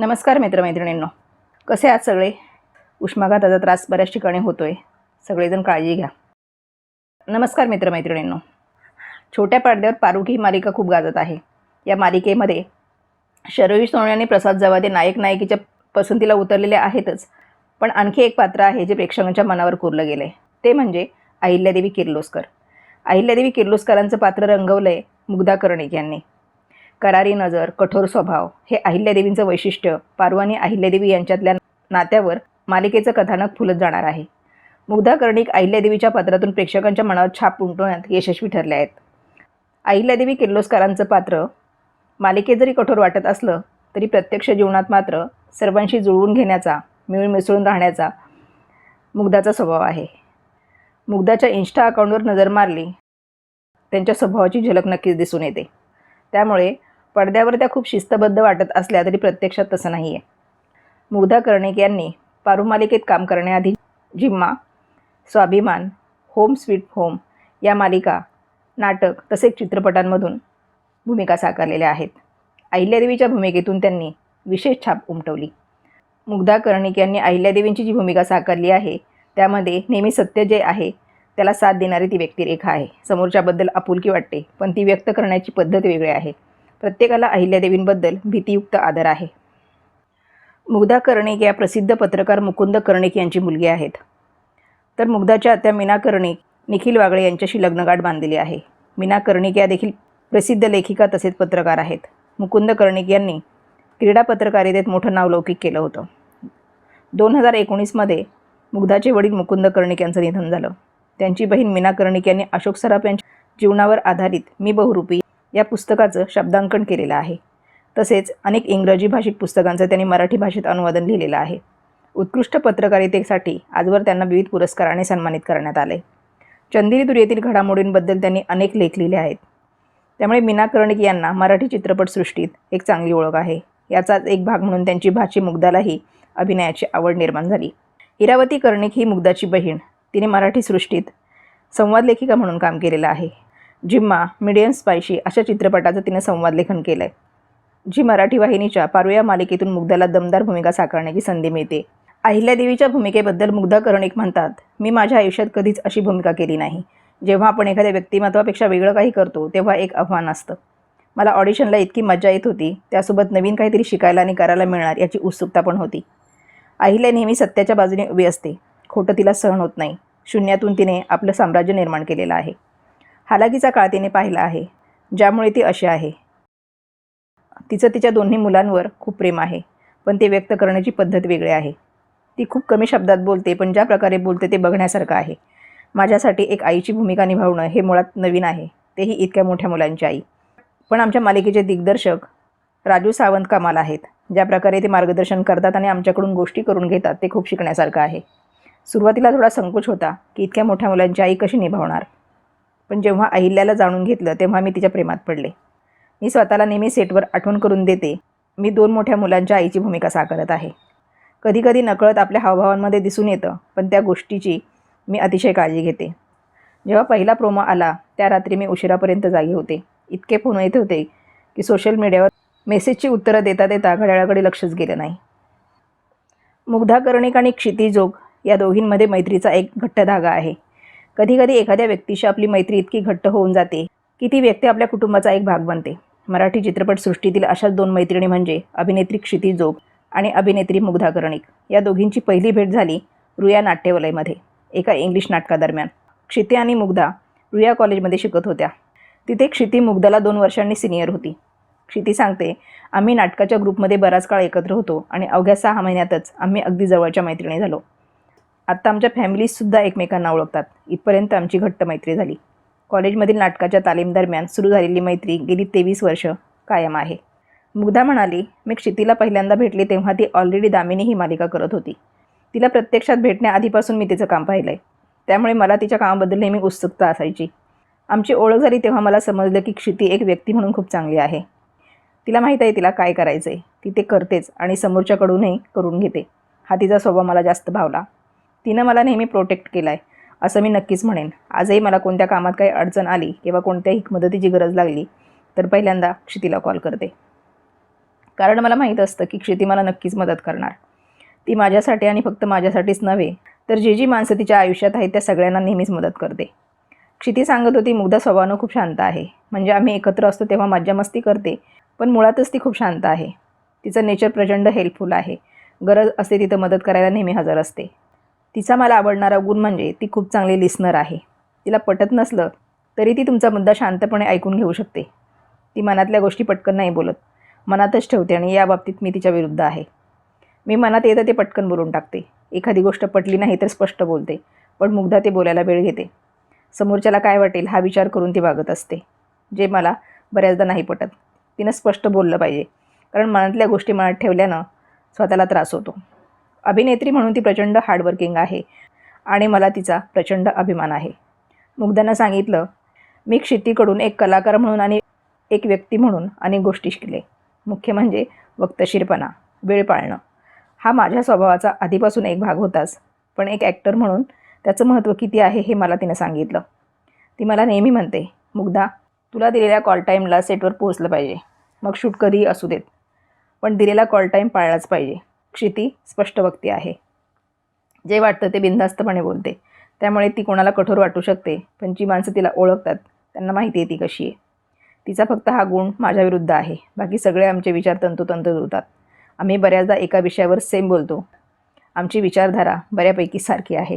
नमस्कार मित्रमैत्रिणींनो. कसे आहात सगळे? उष्माघाताचा त्रास बऱ्याच ठिकाणी होतो आहे सगळेजण काळजी घ्या. नमस्कार मित्रमैत्रिणींनो. छोट्या पडद्यावर पारुखी ही मालिका खूप गाजत आहे. या मालिकेमध्ये शरयू सोने आणि प्रसाद जवादे नायक नायिकेच्या पसंतीला उतरलेले आहेतच. पण आणखी एक पात्र आहे जे प्रेक्षकांच्या मनावर कोरलं गेलं आहे ते म्हणजे अहिल्यादेवी किर्लोस्कर. अहिल्यादेवी किर्लोस्करांचं पात्र रंगवलं आहे मुग्धा कर्णिक यांनी. करारी नजर कठोर स्वभाव हे अहिल्यादेवींचं वैशिष्ट्य. पारू आणि अहिल्यादेवी यांच्यातल्या नात्यावर मालिकेचं कथानक फुलत जाणार आहे. मुग्धा कर्णिक अहिल्यादेवीच्या पात्रातून प्रेक्षकांच्या मनावर छाप उमटवण्यात यशस्वी ठरले आहेत. अहिल्यादेवी किर्लोस्करांचं पात्र मालिकेत जरी कठोर वाटत असलं तरी प्रत्यक्ष जीवनात मात्र सर्वांशी जुळवून घेण्याचा मिळून मिसळून राहण्याचा मुग्धाचा स्वभाव आहे. मुग्धाच्या इन्स्टा अकाउंटवर नजर मारली त्यांच्या स्वभावाची झलक नक्कीच दिसून येते. त्यामुळे पडद्यावर त्या खूप शिस्तबद्ध वाटत असल्या तरी प्रत्यक्षात तसं नाही आहे मुग्धा कर्णिक यांनी पारू मालिकेत काम करण्याआधी जिम्मा स्वाभिमान होम स्वीट होम या मालिका नाटक तसेच चित्रपटांमधून भूमिका साकारलेल्या आहेत. अहिल्यादेवीच्या भूमिकेतून त्यांनी विशेष छाप उमटवली. मुग्धा कर्णिक यांनी अहिल्यादेवींची जी भूमिका साकारली आहे त्यामध्ये नेहमी सत्य जे आहे त्याला साथ देणारी ती व्यक्तिरेखा आहे. समोरच्याबद्दल आपुलकी वाटते पण ती व्यक्त करण्याची पद्धत वेगळी आहे. प्रत्येकाला अहिल्यादेवींबद्दल भीतीयुक्त आदर आहे. मुग्धा कर्णिक या प्रसिद्ध पत्रकार मुकुंद कर्णिक यांची मुलगी आहेत. तर मुग्धाच्या आत्या मीना कर्णिक निखिल वागळे यांच्याशी लग्नगाठ बांधलेली आहे. मीना कर्णिक या देखील प्रसिद्ध लेखिका तसेच पत्रकार आहेत. मुकुंद कर्णिक यांनी क्रीडा पत्रकारितेत मोठं नाव लौकिक केलं होतं. दोन हजार एकोणीसमध्ये मुग्धाचे वडील मुकुंद कर्णिक यांचं निधन झालं. त्यांची बहीण मीना कर्णिक यांनी अशोक सराफ यांच्या जीवनावर आधारित मी बहुरूपी या पुस्तकाचं शब्दांकन केलेलं आहे. तसेच अनेक इंग्रजी भाषिक पुस्तकांचं त्यांनी मराठी भाषेत अनुवादन लिहिलेलं आहे. उत्कृष्ट पत्रकारितेसाठी आजवर त्यांना विविध पुरस्काराने सन्मानित करण्यात आले. चंदिरी येथील घडामोडींबद्दल त्यांनी अनेक लेख लिहिले आहेत. त्यामुळे मीना कर्णिक यांना मराठी चित्रपटसृष्टीत एक चांगली ओळख आहे. याचाच एक भाग म्हणून त्यांची भाची मुग्धालाही अभिनयाची आवड निर्माण झाली. इरावती कर्णिक ही मुग्धाची बहीण. तिने मराठी सृष्टीत संवाद लेखिका म्हणून काम केलेलं आहे. जिम्मा मिडियम स्पायशी अशा चित्रपटाचं तिने संवाद लेखन केलं आहे जी मराठी वाहिनीच्या पारुया मालिकेतून मुग्धाला दमदार भूमिका साकारण्याची संधी मिळते. अहिल्यादेवीच्या भूमिकेबद्दल मुग्धा करणिक म्हणतात मी माझ्या आयुष्यात कधीच अशी भूमिका केली नाही. जेव्हा आपण एखाद्या व्यक्तिमत्वापेक्षा वेगळं काही करतो तेव्हा एक आव्हान असतं. मला ऑडिशनला इतकी मजा येत होती त्यासोबत नवीन काहीतरी शिकायला आणि करायला मिळणार याची उत्सुकता पण होती. अहिल्या नेहमी सत्याच्या बाजूने उभी असते. खोटं तिला सहन होत नाही. शून्यातून तिने आपलं साम्राज्य निर्माण केलेलं आहे. हालाकीचा काळ तिने पाहिला आहे ज्यामुळे ती अशी आहे. तिचं तिच्या दोन्ही मुलांवर खूप प्रेम आहे पण ते व्यक्त करण्याची पद्धत वेगळी आहे. ती खूप कमी शब्दात बोलते पण ज्या प्रकारे बोलते ते बघण्यासारखं आहे. माझ्यासाठी एक आईची भूमिका निभावणं हे मुळात नवीन आहे तेही इतक्या मोठ्या मुलांची आई. पण आमच्या मालिकेचे दिग्दर्शक राजू सावंत कमाल आहेत ज्या प्रकारे ते मार्गदर्शन करतात आणि आमच्याकडून गोष्टी करून घेतात ते खूप शिकण्यासारखं आहे. सुरुवातीला थोडा संकोच होता की इतक्या मोठ्या मुलांची आई कशी निभावणार? पण जेव्हा अहिल्याला जाणून घेतलं तेव्हा मी तिच्या प्रेमात पडले. मी स्वतःला नेहमी सेटवर आठवण करून देते. मी दोन मोठ्या मुलांच्या आईची भूमिका साकारत आहे. कधीकधी नकळत आपल्या हावभावांमध्ये दिसून येतं पण त्या गोष्टीची मी अतिशय काळजी घेते. जेव्हा पहिला प्रोमो आला त्या रात्री मी उशिरापर्यंत जागी होते. इतके फोन येत होते की सोशल मीडियावर मेसेजची उत्तरं देता देता घड्याळाकडे लक्षच गेलं नाही. मुग्धा कर्णिक आणि क्षितिजोग या दोघींमध्ये मैत्रीचा एक घट्ट धागा आहे. कधीकधी एखाद्या व्यक्तीशी आपली मैत्री इतकी घट्ट होऊन जाते की ती व्यक्ती आपल्या कुटुंबाचा एक भाग बनते. मराठी चित्रपटसृष्टीतील अशाच दोन मैत्रिणी म्हणजे अभिनेत्री क्षिती जोग आणि अभिनेत्री मुग्धा कर्णिक. या दोघींची पहिली भेट झाली रुया नाट्यवलयमध्ये एका इंग्लिश नाटकादरम्यान. क्षिती आणि मुग्धा रुया कॉलेजमध्ये शिकत होत्या. तिथे क्षिती मुग्धाला दोन वर्षांनी सिनियर होती. क्षिती सांगते आम्ही नाटकाच्या ग्रुपमध्ये बराच काळ एकत्र होतो आणि अवघ्या सहा महिन्यातच आम्ही अगदी जवळच्या मैत्रिणी झालो. आत्ता आमच्या फॅमिलीजसुद्धा एकमेकांना ओळखतात. इथपर्यंत आमची घट्ट मैत्री झाली. कॉलेजमधील नाटकाच्या तालीमदरम्यान सुरू झालेली मैत्री गेली तेवीस वर्ष कायम आहे. मुग्धा म्हणाली मी क्षितीला पहिल्यांदा भेटले तेव्हा ती ऑलरेडी दामिनी ही मालिका करत होती. तिला प्रत्यक्षात भेटण्याआधीपासून मी तिचं काम पाहिलं आहे त्यामुळे मला तिच्या कामाबद्दल नेहमी उत्सुकता असायची. आमची ओळख झाली तेव्हा मला समजलं की क्षिती एक व्यक्ती म्हणून खूप चांगली आहे. तिला माहीत आहे तिला काय करायचं आहे ती ते करतेच आणि समोरच्याकडूनही करून घेते. हा तिचा स्वभाव मला जास्त भावला. तिनं मला नेहमी प्रोटेक्ट केला आहे असं मी नक्कीच म्हणेन. आजही मला कोणत्या कामात काही अडचण आली किंवा कोणत्याही मदतीची गरज लागली तर पहिल्यांदा क्षितीला कॉल करते. कारण मला माहीत असतं की क्षिती मला नक्कीच मदत करणार. ती माझ्यासाठी आणि फक्त माझ्यासाठीच नव्हे तर जी जी माणसं तिच्या आयुष्यात आहेत त्या सगळ्यांना नेहमीच मदत करते. क्षिती सांगत होती मुग्धा स्वभावानं खूप शांत आहे. म्हणजे आम्ही एकत्र असतो तेव्हा मज्जा मस्ती करते पण मुळातच ती खूप शांत आहे. तिचं नेचर प्रचंड हेल्पफुल आहे. गरज असते तिथं मदत करायला नेहमी हजर असते. तिचा मला आवडणारा गुण म्हणजे ती खूप चांगली लिस्नर आहे. तिला पटत नसलं तरी ती तुमचा मुद्दा शांतपणे ऐकून घेऊ शकते. ती मनातल्या गोष्टी पटकन नाही बोलत. मनातच ठेवते आणि या बाबतीत मी तिच्या विरुद्ध आहे. मी मनात येतं ते पटकन बोलून टाकते. एखादी गोष्ट पटली नाही तर स्पष्ट बोलते पण मुग्धा ते बोलायला वेळ घेते. समोरच्याला काय वाटेल हा विचार करून ती वागत असते जे मला बऱ्याचदा नाही पटत. तिनं स्पष्ट बोललं पाहिजे कारण मनातल्या गोष्टी मनात ठेवल्यानं स्वतःला त्रास होतो. अभिनेत्री म्हणून ती प्रचंड हार्डवर्किंग आहे आणि मला तिचा प्रचंड अभिमान आहे. मुग्धानं सांगितलं मी क्षितीकडून एक कलाकार म्हणून आणि एक व्यक्ती म्हणून अनेक गोष्टी शिकले. मुख्य म्हणजे वक्तशीरपणा वेळ पाळणं. हा माझ्या स्वभावाचा आधीपासून एक भाग होताच पण एक ॲक्टर म्हणून त्याचं महत्त्व किती आहे हे मला तिनं सांगितलं. ती मला नेहमी म्हणते मुग्धा तुला दिलेल्या कॉल टाईमला सेटवर पोहोचलं पाहिजे. मग शूट कधीही असू देत. पण दिलेला कॉल टाईम पाळलाच पाहिजे. क्षिती स्पष्ट वक्ती आहे. जे वाटतं ते बिनधास्तपणे बोलते. त्यामुळे ती कोणाला कठोर वाटू शकते पण जी माणसं तिला ओळखतात त्यांना माहिती आहे ती कशी आहे. तिचा फक्त हा गुण माझ्या विरुद्ध आहे. बाकी सगळे आमचे विचार तंतोतंत जुळतात. आम्ही बऱ्याचदा एका विषयावर सेम बोलतो. आमची विचारधारा बऱ्यापैकी सारखी आहे.